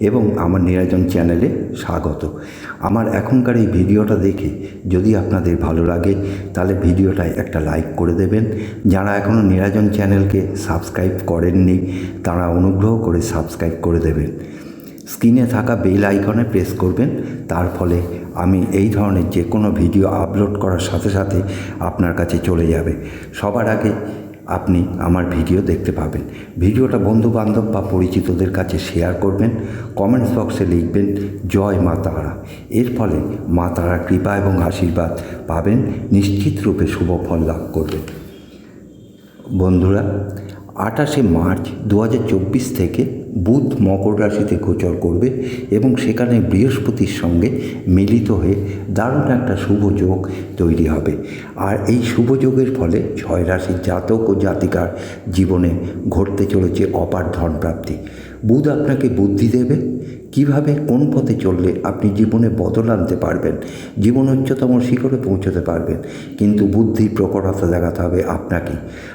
এবং আমার নিরাজন চ্যানেলে স্বাগত। আমার এখনকার এই ভিডিওটা দেখে যদি আপনাদের ভালো লাগে, তাহলে ভিডিওটায় একটা লাইক করে দেবেন। যারা এখনও নিরাজন চ্যানেলকে সাবস্ক্রাইব করেননি, তারা অনুগ্রহ করে সাবস্ক্রাইব করে দেবেন। স্ক্রিনে থাকা বেল আইকনে প্রেস করবেন। তার ফলে আমি এই ধরনের যে কোনো ভিডিও আপলোড করার সাথে সাথে আপনার কাছে চলে যাবে। সবার আগে আপনি আমার ভিডিও দেখতে পাবেন। ভিডিওটা বন্ধু বান্ধব বা পরিচিতদের কাছে শেয়ার করবেন কমেন্টস বক্সে লিখবেন, জয় মা তারা। এর ফলে মা তারা কৃপা এবং আশীর্বাদ পাবেন, নিশ্চিত রূপে শুভ ফল লাভ করবেন। বন্ধুরা, আঠাশে মার্চ দু হাজার চব্বিশ থেকে বুধ মকর রাশিতে গোচর করবে এবং সেখানে বৃহস্পতির সঙ্গে মিলিত হয়ে দারুণ একটা শুভ যোগ তৈরি হবে। আর এই শুভ যোগের ফলে ছয় রাশির জাতক ও জাতিকার জীবনে ঘটতে চলেছে অপার ধন প্রাপ্তি বুধ আপনাকে বুদ্ধি দেবে? কীভাবে? কোন পথে চললে আপনি জীবনে বদল আনতে পারবেন? জীবন উচ্চতম শিখরে পৌঁছতে পারবেন। কিন্তু বুদ্ধি প্রকটতা দেখাতে হবে আপনাকে।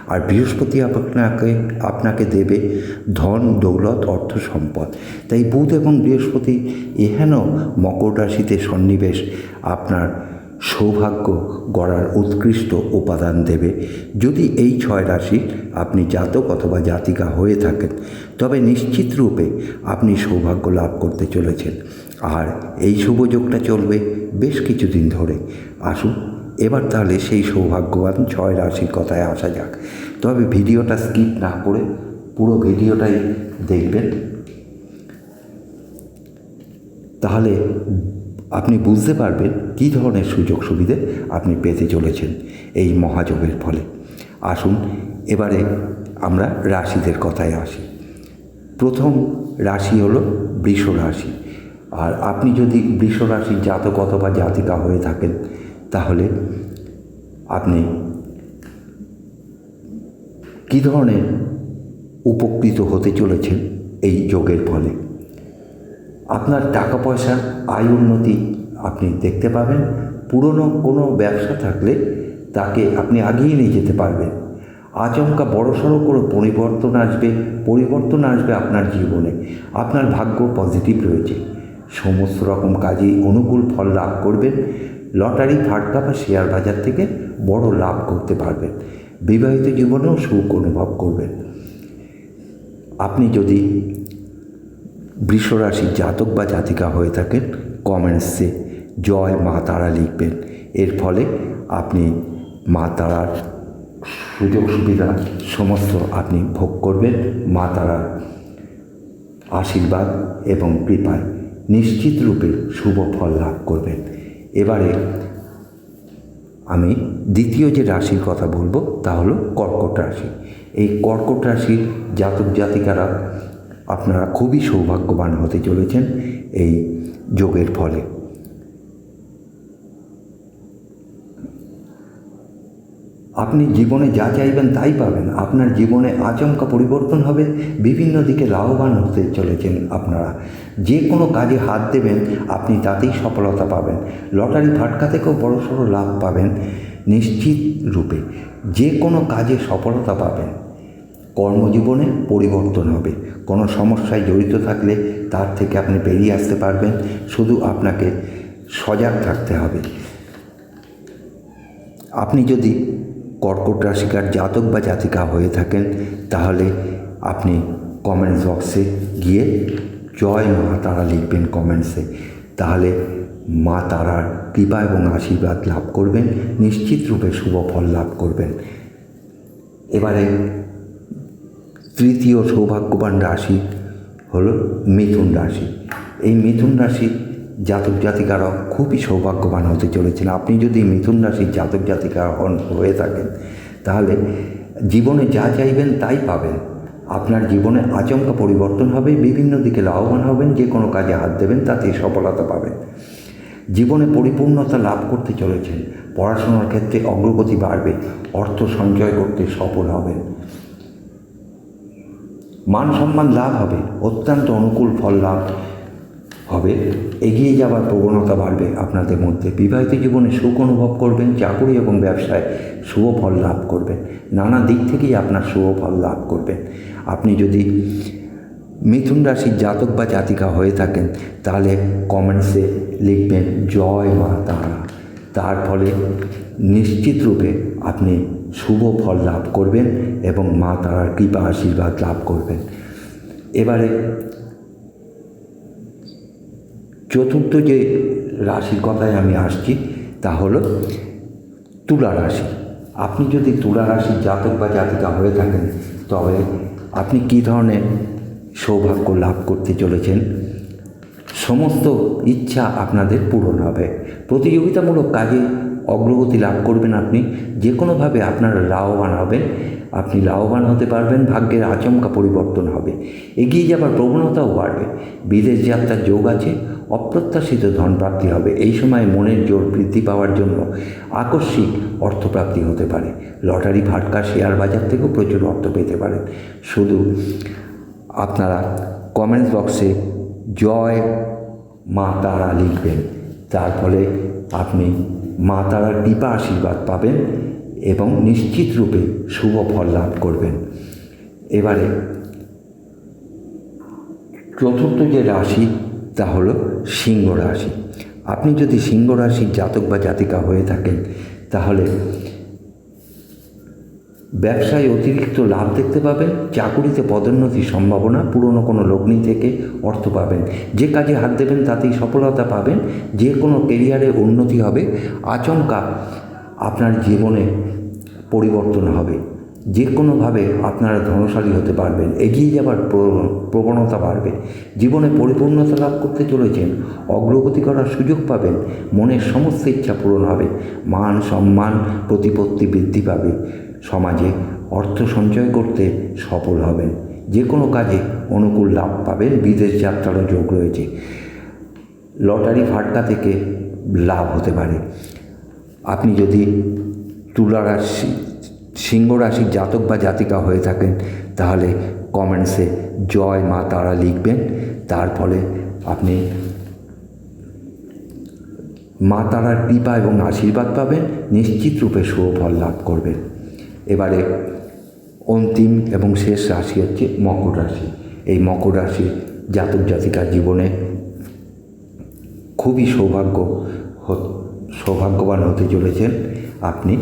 আর বৃহস্পতি আপনাকে আপনাকে দেবে ধন, দৌলত, অর্থ সম্পদ। তাই বুধ এবং বৃহস্পতি এহেন মকর রাশিতে সন্নিবেশ। আপনার সৌভাগ্য গড়ার উৎকৃষ্ট উপাদান দেবে। যদি এই ছয় রাশি আপনি জাতক অথবা জাতিকা হয়ে থাকেন, তবে নিশ্চিত রূপে আপনি সৌভাগ্য লাভ করতে চলেছেন। আর এই শুভযোগটা চলবে বেশ কিছুদিন ধরে। আসুন, এবার তাহলে সেই সৌভাগ্যবান ছয় রাশির কথায় আসা যাক। তবে ভিডিওটা স্কিপ না করে পুরো ভিডিওটাই দেখবেন। তাহলে আপনি বুঝতে পারবেন কী ধরনের সুযোগ সুবিধে আপনি পেতে চলেছেন এই মহাযোগের ফলে। আসুন, এবারে আমরা রাশিদের কথায় আসি। প্রথম রাশি হলো বৃষ রাশি। আর আপনি যদি বৃষ রাশির জাতক অথবা জাতিকা হয়ে থাকেন, তাহলে আপনি কী ধরনের উপকৃত হতে চলেছেন এই যোগের ফলে? আপনার টাকা পয়সার আয় উন্নতি আপনি দেখতে পাবেন। পুরনো কোনো ব্যবসা থাকলে তাকে আপনি আগিয়ে নিয়ে যেতে পারবেন। আচমকা বড়সড় কোনো পরিবর্তন আসবে পরিবর্তন আসবে আপনার জীবনে। আপনার ভাগ্য পজিটিভ রয়েছে। সমস্ত রকম কাজেই অনুকূল ফল লাভ করবেন। লটারি ফাটকা বা শেয়ার বাজার থেকে বড় লাভ করতে পারবেন। বিবাহিত জীবনেও সুখ অনুভব করবেন। আপনি যদি বৃষরাশির জাতক বা জাতিকা হয়ে থাকেন কমেন্টসে জয় মা তারা লিখবেন। এর ফলে আপনি মা তারার সুযোগ সুবিধা সমস্ত আপনি ভোগ করবেন। মা তারার আশীর্বাদ এবং কৃপায় নিশ্চিত রূপে শুভ ফল লাভ করবেন। এবারে আমি দ্বিতীয় যে রাশির কথা বলব তা হলো কর্কট রাশি। এই কর্কট রাশির জাতক জাতিকারা আপনারা খুবই সৌভাগ্যবান হতে চলেছেন এই যোগের ফলে। আপনি জীবনে যা চাইবেন তাই পাবেন। আপনার জীবনে আচমকা পরিবর্তন হবে। বিভিন্ন দিকে লাভবান হতে চলেছেন আপনারা। যে কোনো কাজে হাত দেবেন, আপনি তাতেই সফলতা পাবেন। লটারি ফাটকা থেকেও বড়সড় লাভ পাবেন নিশ্চিত রূপে। যে কোনো কাজে সফলতা পাবেন। কর্মজীবনে পরিবর্তন হবে। কোনো সমস্যায় জড়িত থাকলে তার থেকে আপনি বেরিয়ে আসতে পারবেন। শুধু আপনাকে সজাগ থাকতে হবে। আপনি যদি কর্কট রাশিকার জাতক বা জাতিকা হয়ে থাকেন, তাহলে আপনি কমেন্টস বক্সে গিয়ে জয় মা তারা লিখবেন কমেন্টসে তাহলে মা তারার কৃপা এবং আশীর্বাদ লাভ করবেন। নিশ্চিত রূপে শুভ ফল লাভ করবেন। এবারে তৃতীয় সৌভাগ্যবান রাশি হলো মিথুন রাশি। এই মিথুন রাশি জাতক জাতিকারা খুবই সৌভাগ্যবান হতে চলেছেন। আপনি যদি মিথুন রাশির জাতক জাতিকা হন, হয়ে থাকেন, তাহলে জীবনে যা চাইবেন তাই পাবেন। আপনার জীবনে আচমকা পরিবর্তন হবে, বিভিন্ন দিকে লাভবান হবেন, যে কোনো কাজে হাত দেবেন তাতে সফলতা পাবেন। জীবনে পরিপূর্ণতা লাভ করতে চলেছেন। পড়াশোনার ক্ষেত্রে অগ্রগতি বাড়বে, অর্থ সঞ্চয় করতে সফল হবেন। মান সম্মান লাভ হবে, অত্যন্ত অনুকূল ফল লাভ হবে। এগিয়ে যাওয়ার প্রবণতা বাড়বে আপনাদের মধ্যে। বিবাহিত জীবনে সুখ অনুভব করবেন, চাকুরি এবং ব্যবসায় শুভ ফল লাভ করবেন। নানা দিক থেকেই আপনার শুভ ফল লাভ করবেন। আপনি যদি মিথুন রাশির জাতক বা জাতিকা হয়ে থাকেন, তাহলে কমেন্টসে লিখবেন, জয় মা তারা। তার ফলে নিশ্চিত রূপে আপনি শুভ ফল লাভ করবেন এবং মা তারার কৃপা আশীর্বাদ লাভ করবেন। এবারে চতুর্থ যে রাশির কথায় আমি আসছি, তা হলো তুলা রাশি। আপনি যদি তুলা রাশির জাতক বা জাতিকা হয়ে থাকেন, তবে আপনি কী ধরনের সৌভাগ্য লাভ করতে চলেছেন? সমস্ত ইচ্ছা আপনাদের পূরণ হবে। প্রতিযোগিতামূলক কাজে অগ্রগতি লাভ করবেন আপনি। যে কোনোভাবে আপনারা লাভবান হবেন। আপনি লাভবান হতে পারবেন, ভাগ্যের আচমকা পরিবর্তন হবে। এগিয়ে যাবার প্রবণতাও বাড়বে। বিদেশ যাত্রার যোগ আছে, অপ্রত্যাশিত ধনপ্রাপ্তি হবে। এই সময় মনের জোর বৃদ্ধি পাওয়ার জন্য আকস্মিক অর্থপ্রাপ্তি হতে পারে। লটারি, ফাটকা, শেয়ার বাজার থেকেও প্রচুর অর্থ পেতে পারেন। শুধু আপনারা কমেন্টস বক্সে জয় মা তারা লিখবেন। তার ফলে আপনি মা তারার কৃপা আশীর্বাদ পাবেন এবং নিশ্চিত রূপে শুভ ফল লাভ করবেন। এবারে চতুর্থ যে রাশি, তা হলো সিংহ রাশি। আপনি যদি সিংহ রাশির জাতক বা জাতিকা হয়ে থাকেন, তাহলে ব্যবসায় অতিরিক্ত লাভ দেখতে পাবেন, চাকুরিতে পদোন্নতির সম্ভাবনা, পুরনো কোনো লগ্নি থেকে অর্থ পাবেন। যে কাজে হাত দেবেন তাতেই সফলতা পাবেন, যে কোনো কেরিয়ারে উন্নতি হবে, আচমকা আপনার জীবনে পরিবর্তন হবে। যে কোনোভাবে আপনারা ধনশালী হতে পারবেন, এগিয়ে যাবার প্র- প্রবণতা বাড়বে। জীবনে পরিপূর্ণতা লাভ করতে চলেছেন, অগ্রগতি করার সুযোগ পাবেন, মনের সমস্ত ইচ্ছা পূরণ হবে মান সম্মান প্রতিপত্তি বৃদ্ধি পাবে। সমাজে অর্থ সঞ্চয় করতে সফল হবেন। যে কোনো কাজে অনুকূল লাভ পাবেন, বিদেশ যাত্রারও যোগ রয়েছে। লটারি ফাটকা থেকে লাভ হতে পারে। আপনি যদি তুলা রাশি, সিংহ রাশির জাতক বা জাতিকা হয়ে থাকেন, তাহলে কমেন্টসে জয় মা তারা লিখবেন। তার ফলে আপনি মা তারার কৃপা এবং আশীর্বাদ পাবেন, নিশ্চিত রূপে শুভ ফল লাভ করবেন। এবারে অন্তিম এবং শেষ রাশি হচ্ছে মকর রাশি। এই মকর রাশি জাতক জাতিকার জীবনে খুবই সৌভাগ্য সৌভাগ্যবান হতে চলেছেন আপনি।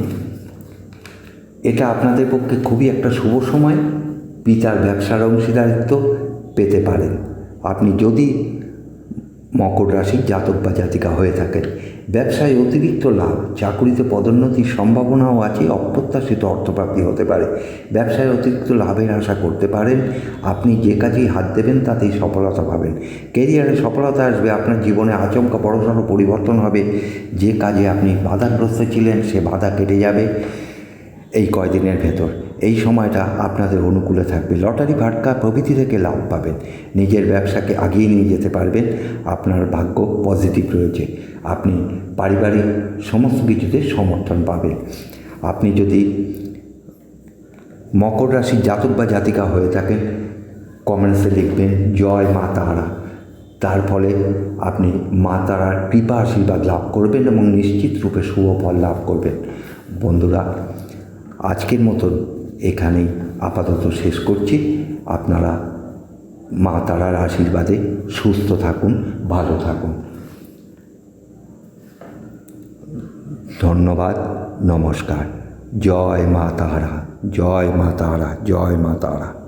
এটা আপনাদের পক্ষে খুবই একটা শুভ সময়। পিতার ব্যবসার অংশীদারিত্ব পেতে পারেন। আপনি যদি মকর রাশির জাতক বা জাতিকা হয়ে থাকেন। ব্যবসায় অতিরিক্ত লাভ, চাকুরিতে পদোন্নতির সম্ভাবনাও আছে, অপ্রত্যাশিত অর্থপ্রাপ্তি হতে পারে। ব্যবসায় অতিরিক্ত লাভের আশা করতে পারেন, আপনি যে কাজেই হাত দেবেন তাতেই সফলতা পাবেন। কেরিয়ারে সফলতা আসবে, আপনার জীবনে আচমকা বড়সড় পরিবর্তন হবে। যে কাজে আপনি বাধাগ্রস্ত ছিলেন, সে বাধা কেটে যাবে এই কয়দিনের ভেতর। এই সময়টা আপনাদের অনুকূলে থাকবে। লটারি ফাটকা প্রভৃতি থেকে লাভ পাবেন। নিজের ব্যবসাকে আগিয়ে নিয়ে যেতে পারবেন। আপনার ভাগ্য পজিটিভ রয়েছে। আপনি পারিবারিক সমস্ত কিছুতে সমর্থন পাবেন। আপনি যদি মকর রাশির জাতক বা জাতিকা হয়ে থাকেন কমেন্টসে লিখবেন, জয় মা তারা। তার ফলে আপনি মা তারার কৃপা, আশীর্বাদ লাভ করবেন এবং নিশ্চিত রূপে শুভ ফল লাভ করবেন। বন্ধুরা, আজকের মতন এখানেই আপাতত শেষ করছি। আপনারা মা তারার আশীর্বাদে সুস্থ থাকুন, ভালো থাকুন। ধন্যবাদ, নমস্কার। জয় মা তারা, জয় মা তারা, জয় মা তারা।